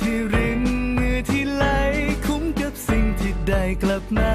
ที่รินมือที่ไหลคุ้มกับสิ่งที่ได้กลับมา